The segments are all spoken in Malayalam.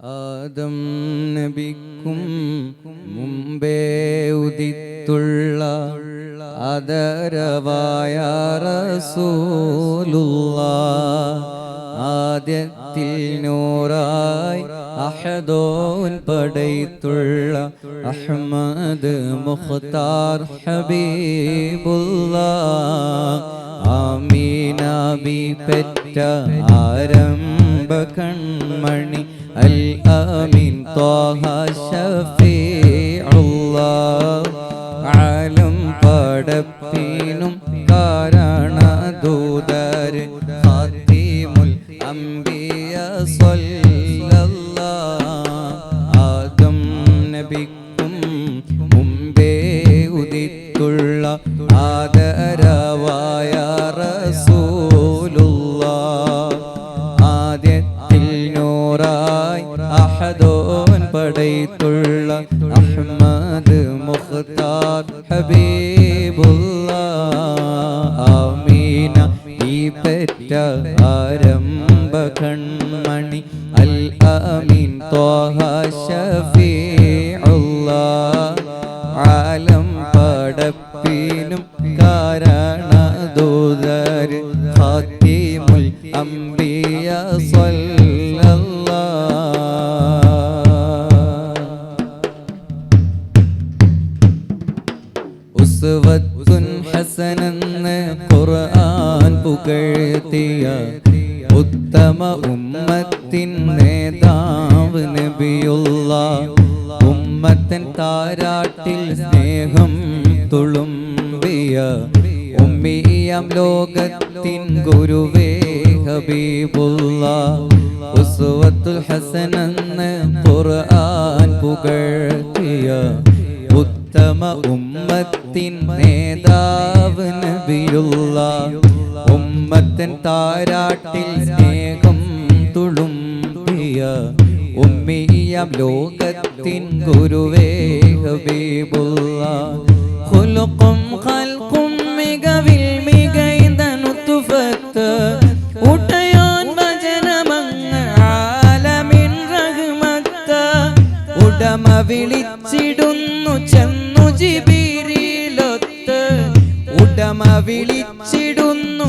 ആദം നബിക്കും മുമ്പേ ഉദിത്തുള്ള ആദരവായ റസൂലുള്ള ആദ്യത്തിൽ നൂറായി അഹദോൻ പടയത്തുള്ള അഹമ്മദ് മുഖ്താർ ഹബീബുള്ള ആമീനാബി പെറ്റ ആരംഭ കൺമണി അൽ ആമീൻ ത്വാഹ ഷഫീഉല്ലാഹ് ആലം പടപ്പിനും കാരണദൂതർ ഫാത്തിമുൽ അംബിയ സ്വല്ലല്ലാഹ്. ആദം നബിക്കും അഹദോൻ പടൈത്തുള്ള അഹ്മദ് മുഖ്താർ ഹബീബുള്ള ആമീന ഈ പെറ്റ ആരംഭ കൺമണി അൽ ആമീൻ. ത്വാഹ ഷഫീഉല്ലാഹ് ഉമ്മത്തിൻ നേതാവ് നബിയുള്ള ഉമ്മത്തൻ താരാട്ടിൽ സ്നേഹം തുളുമ്പിയ ഉമ്മിയം ലോകത്തിൻ ഗുരുവേ ഹബീബുള്ള ഉസ്വത്തുൽ ഹസനെന്ന് ഖുർആൻ പുകഴ്ത്തിയ ഉത്തമ ഉമ്മത്തിൻ നേതാവ് നബിയുള്ള ഉമ്മത്തൻ താരാട്ടിൽ സ്നേഹം തുളുമ്പിയ ഉമ്മിയാം ലോകത്തിൻ ഗുരുവേ ഹബീബുള്ള ഖുലുഖും ഖൽഖും മികവിൽ മികൈതനുത്തുഫത്ത്. ഉടയോൻ ഭജനമങ്ങ് ആലമിൻ റഹ്മത്ത്. ഉടമ വിളിച്ചിടുന്നു ചെന്നു ജിബീരിലൊത്ത് ഉടമ വിളിച്ചിടുന്നു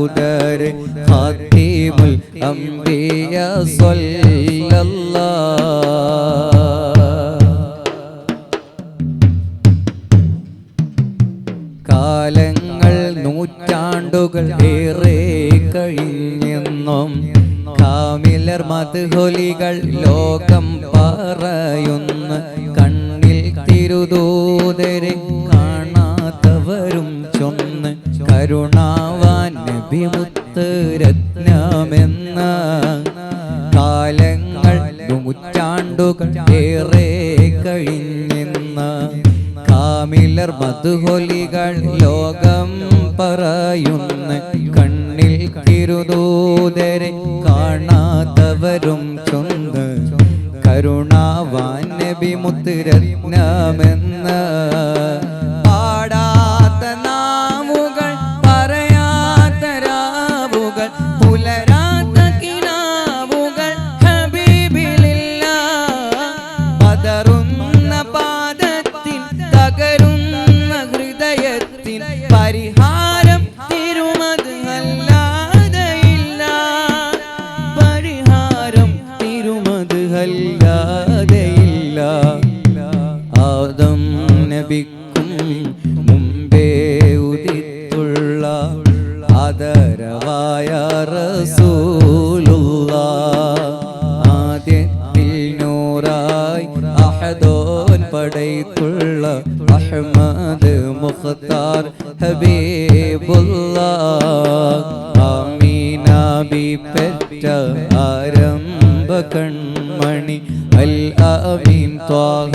കാരണദൂതർ ഖാത്തിമുൽ അംബിയ കാലങ്ങൾ നൂറ്റാണ്ടുകൾ ഏറെ കഴിഞ്ഞെന്നും കാമിലർ മധുഹൊലികൾ ലോകം പറയുന്നു. കണ്ണിൽ തിരുദൂതരെ കാണാത്തവരും ചൊന്ന് കരുണാവാൻ രത്നമെന്ന കാലങ്ങൾ നൂറ്റാണ്ടുകൾ ഏറെ കഴിഞ്ഞെന്ന കാമിലർ മധുഹൊലികൾ ലോകം പറയുന്ന കണ്ണിൽ തിരുദൂതരെ കാണാത്തവരും ചൊന്ന് കരുണാവാൻ നബി മുത്തുരത്നമെന്ന് പെറ്റ ആരംഭ കൺമണി. അൽ അമീൻ ത്വാഹ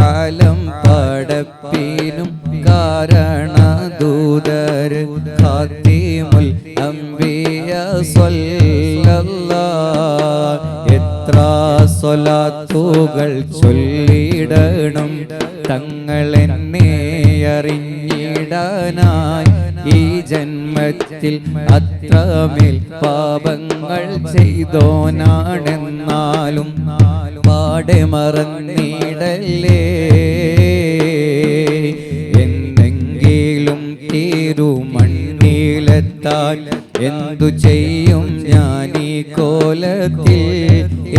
ആലം പടപ്പിനും കാരണ ദൂതർ. ഖാത്തിമുൽ അംബിയ സ്വല്ലല്ലാ എത്ര സ്വലാത്തുകൾ ചൊല്ലിടണം തങ്ങളെന്നേ അറിഞ്ഞിടാനായി ഈ ജന്മത്തിൽ അത്രമേൽ പാപങ്ങൾ ചെയ്തോനാണെന്നാലും പാടെ മറന്നിടല്ലേ? എന്തെങ്കിലും തീരുമണ്ണിലെത്താൻ എന്തു ചെയ്യും ഞാൻ ഈ കോലത്തിൽ?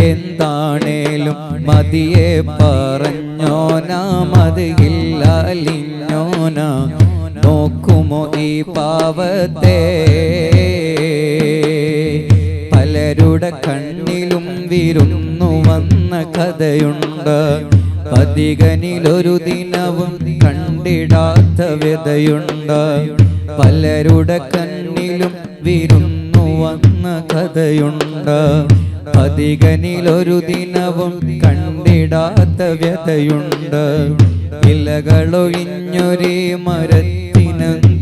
എന്താണേലും മതിയെ പറഞ്ഞോനാ മതിയില്ലാലിഞ്ഞോനാ ഈ പാവത്തെ? പലരുടെ കണ്ണിലും വിരുന്നു വന്ന കഥയുണ്ട്. പതികനിലൊരു ദിനവും കണ്ടിടാത്ത വ്യതയുണ്ട്. പലരുടെ കണ്ണിലും വിരുന്നു വന്ന കഥയുണ്ട്. പതികനിലൊരു ദിനവും കണ്ടിടാത്ത വ്യതയുണ്ട്. ഇലകളൊഴിഞ്ഞൊരേ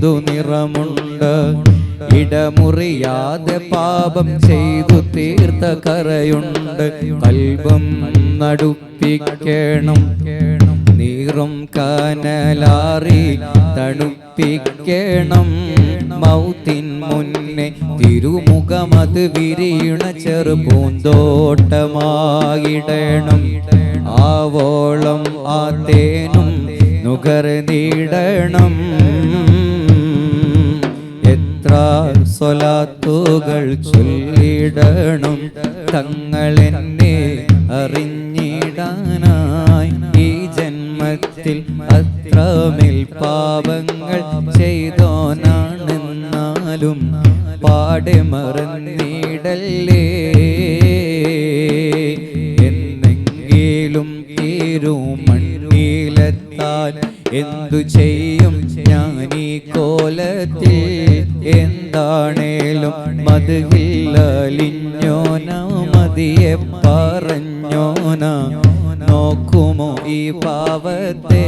മരത്തിനെന്തു നിറമുണ്ട്? ഇടമുറിയാതെ പാപം ചെയ്തു തീർത്ത കറയുണ്ട് കൽബം നടുപ്പിക്കണം. നീറും കനലാറി തണുപ്പിക്കണം. മൗത്തിൻ മുന്നേ തിരുമുഖമത് വിരിയണ ചെറുപൂന്തോട്ടമായിടണം ആവോളം ആ തേനും നുകർന്നിടണം സ്വലാത്തുകൾ ചൊല്ലിടണം. തങ്ങളെന്നെ അറിഞ്ഞിടാനായി ഈ ജന്മത്തിൽ അത്രമേൽ പാപങ്ങൾ ചെയ്തോനാണെന്നാലും പാടെ മറന്നിടല്ലേ? എന്നെങ്കിലും തീരുമണ്ണിലെത്താൻ എന്തു ചെയ്യും? കോലത്തിൽ എന്താണേലും മതിലിഞ്ഞോന മതിയെ പറഞ്ഞോന. നോക്കുമോ ഈ പാവത്തെ?